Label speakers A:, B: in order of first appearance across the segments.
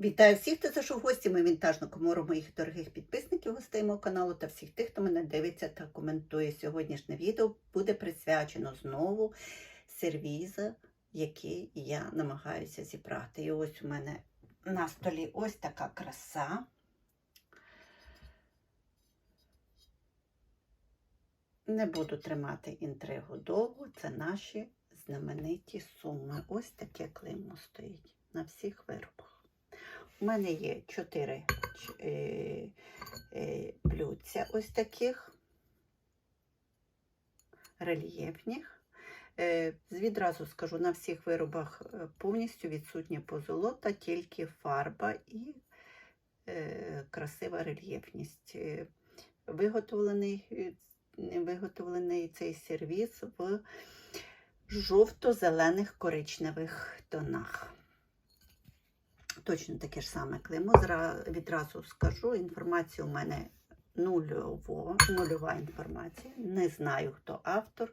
A: Вітаю всіх, хто зайшов в гості. Ми вінтажну комору моїх дорогих підписників гостей мого каналу та всіх тих, хто мене дивиться та коментує. Сьогоднішнє відео буде присвячено знову сервіза, який я намагаюся зібрати. І ось у мене на столі ось така краса. Не буду тримати інтригу довго. Це наші знамениті суми. Ось таке клеймо стоїть на всіх виробах. У мене є чотири е, е, блюдця ось таких рельєфних. Е, відразу скажу, на всіх виробах повністю відсутня позолота, тільки фарба і красива рельєфність. Виготовлений, виготовлений цей сервіс в жовто-зелених коричневих тонах. Точно таке ж саме клеймо. Відразу скажу, інформація у мене нульово, нульова інформація. Не знаю, хто автор.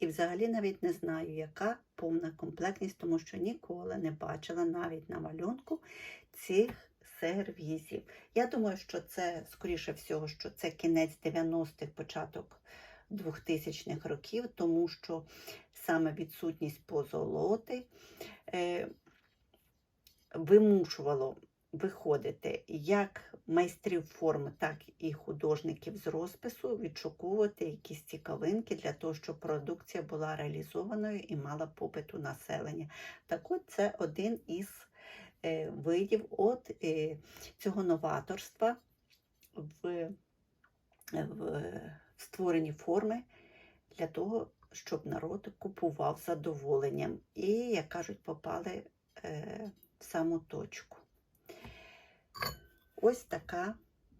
A: І взагалі навіть не знаю, яка повна комплектність, тому що ніколи не бачила навіть на малюнку цих сервізів. Я думаю, що це, скоріше всього, що це кінець 90-х, початок 2000-х років, тому що саме відсутність позолоти е, вимушувало виходити як майстрів форм, так і художників з розпису, відшуковувати якісь цікавинки для того, щоб продукція була реалізованою і мала попит у населення. Так от це один із е, видів от е, цього новаторства в, в створенні форми для того, щоб народ купував задоволенням. І, як кажуть, попали е, в саму точку. Ось така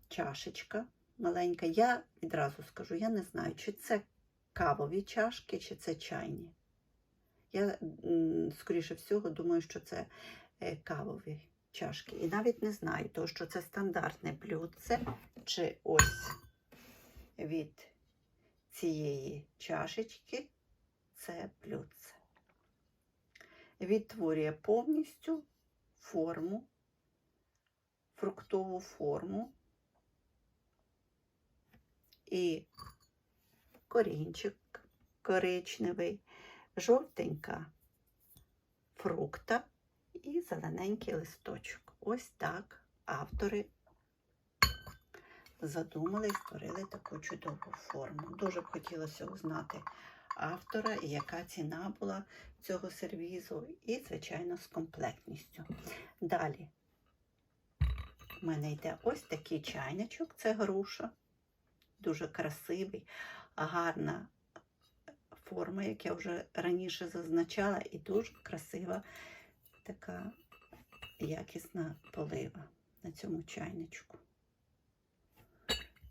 A: чашечка маленька. Я відразу скажу, я не знаю, чи це кавові чашки, чи це чайні. Я, скоріше всього, думаю, що це е, кавові чашки. І навіть не знаю, то, що це стандартне блюдце, чи ось від цієї чашечки це блюдце. Відтворює повністю форму, фруктову форму і корінчик коричневий, жовтенька фрукта і зелененький листочок. Ось так автори задумали і створили таку чудову форму. Дуже б хотілося узнати автора яка ціна була цього сервізу, і, звичайно, з комплектністю. Далі в мене йде ось такий чайничок, це груша, дуже красивий, гарна форма, як я вже раніше зазначала, і дуже красива така якісна полива на цьому чайничку.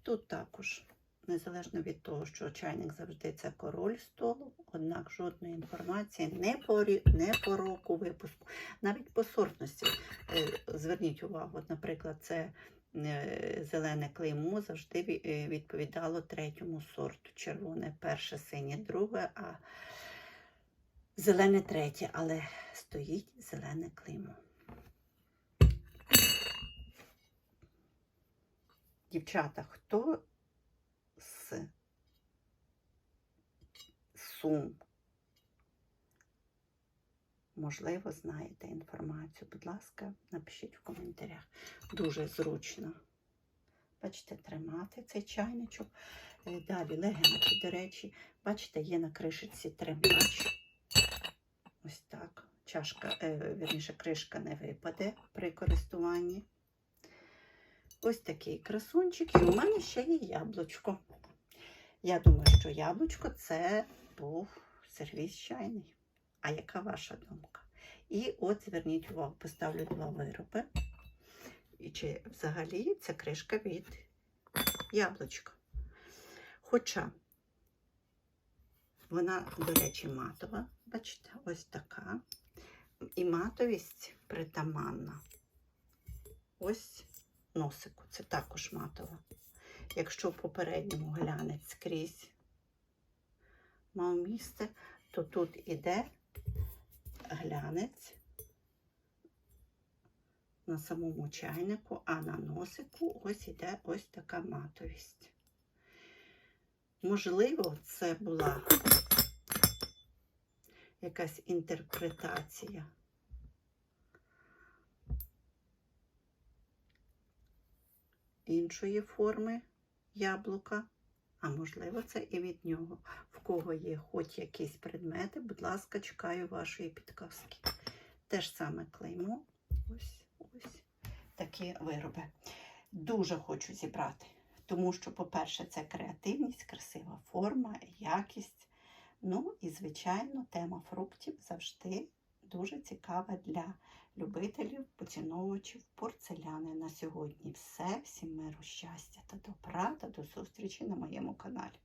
A: Тут також, незалежно від того, що чайник завжди це король столу, однак жодної інформації не по, не по року випуску, навіть по сортності. Е, Зверніть увагу, от, наприклад, це е, зелене клеймо завжди е, відповідало третьому сорту. Червоне перше, синє друге, а зелене третє, але стоїть зелене клеймо. Дівчата, хто з Сум, можливо, знаєте інформацію, будь ласка, напишіть в коментарях. Дуже зручно. Бачите, тримати цей чайничок. Е, Далі легенький, до речі, бачите, є на кришечці тримач. Ось так. Чашка, е, вірніше, кришка не випаде при користуванні. Ось такий красунчик. І у мене ще є яблучко. Я думаю, що яблучко це був сервіс чайний. А яка ваша думка? І от зверніть увагу, поставлю два вироби. І чи взагалі ця кришка від яблучка. Хоча вона, до речі, матова. Бачите, ось така. І матовість притаманна. Ось носику. Це також матова. Якщо в попередньому глянець скрізь мав місце, то тут іде глянець на самому чайнику, а на носику ось іде ось така матовість. Можливо, це була якась інтерпретація. Іншої форми яблука, а можливо, це і від нього. В кого є хоч якісь предмети, будь ласка, чекаю вашої підказки. Те ж саме клеймо. Ось, ось такі вироби. Дуже хочу зібрати, тому що, по-перше, це креативність, красива форма, якість. Ну і, звичайно, тема фруктів завжди дуже цікава для любителів, поціновувачів порцеляни. На сьогодні все. Всім миру, щастя та добра та до зустрічі на моєму каналі.